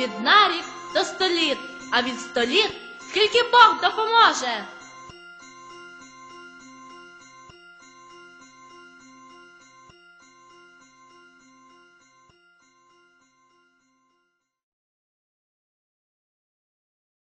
від нарік до століт, а від століт скільки Бог допоможе.